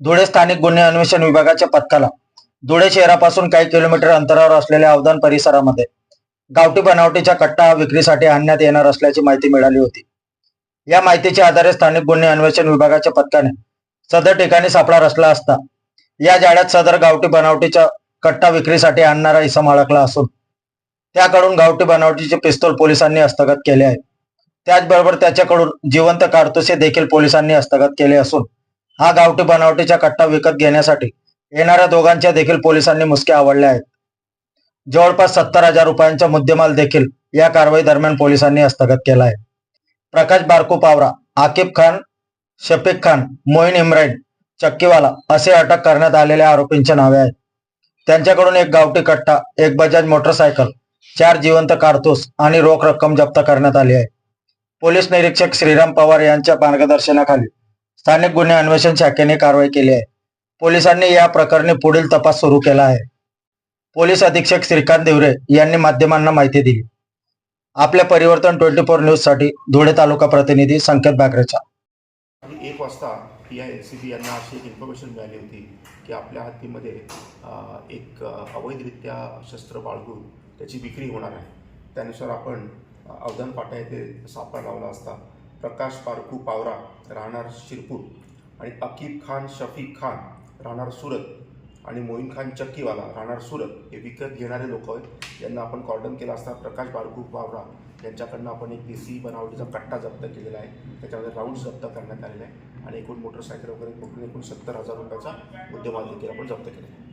धुळे स्थानिक गुन्हे अन्वेषण विभागाच्या पथकाला. धुळे शहरापासून काही किलोमीटर अंतरावर असलेल्या अवधान परिसरामध्ये गावठी बनावटीच्या कट्टा विक्रीसाठी आणण्यात येणार असल्याची माहिती मिळाली होती. या माहितीच्या आधारे स्थानिक गुन्हे अन्वेषण विभागाच्या पथकाने सदर ठिकाणी सापळा रचला असता या जाळ्यात सदर गावठी बनावटीच्या कट्टा विक्रीसाठी आणणारा इसम अडकला असून त्याकडून गावठी बनावटीचे पिस्तूल पोलिसांनी हस्तगत केले आहे. त्याचबरोबर त्याच्याकडून जिवंत कारतुसे देखील पोलिसांनी हस्तगत केले असून हा गावठी बनावटीचा कट्टा विकत घेण्यासाठी येणाऱ्या दोघांच्या देखील पोलिसांनी मुसके आवडले आहेत. जवळपास सत्तर हजार रुपयांचा मुद्देमाल देखील या कारवाई दरम्यान पोलिसांनी हस्तगत केला आहे. प्रकाश बारकू पावरा आकिब खान शफीक खान मोईन इम्रान चक्कीवाला असे अटक करण्यात आलेल्या आरोपींचे नावे आहेत. त्यांच्याकडून एक गावठी कट्टा एक बजाज मोटरसायकल चार जिवंत कारतूस आणि रोख रक्कम जप्त करण्यात आली आहे. पोलीस निरीक्षक श्रीराम पवार यांच्या मार्गदर्शनाखाली स्थानिक गुन्हे अन्वेषण शाखेने कारवाई केली आहे. पोलिसांनी या प्रकरणी पुढील तपास सुरू केला आहे. पोलीस अधीक्षक श्रीकांत देवरे यांनी माध्यमांना माहिती दिली. आपल्या परिवर्तन ट्वेंटी फोर न्यूजसाठी धुळे तालुका प्रतिनिधी संकेत बागरेचा. एक वाजता पी आय सी बी यांना अशी एक इन्फॉर्मेशन मिळाली होती की आपल्या हत्तीमध्ये एक अवैधरित्या शस्त्र बाळगून त्याची विक्री होणार आहे. त्यानुसार आपण अवधान पाटा येथे सापळा लावला असता. प्रकाश पारखू पावरा राहणार शिरपूर आणि अकीब खान शफीक खान राहणार सुरत आणि मोईन खान चक्कीवाला राहणार सुरत हे विकत घेणारे लोक आहेत. यांना आपण कॉर्डन केला असता प्रकाश बारकू पावरा यांच्याकडनं आपण एक देसी बनावटीचा कट्टा जप्त केलेला आहे. त्याच्यामध्ये राऊंड जप्त करण्यात आलेला आहे आणि एकूण मोटरसायकल वगैरे पकडून एकूण सत्तर हजार रुपयाचा मुद्देमाल देखील आपण जप्त केला आहे.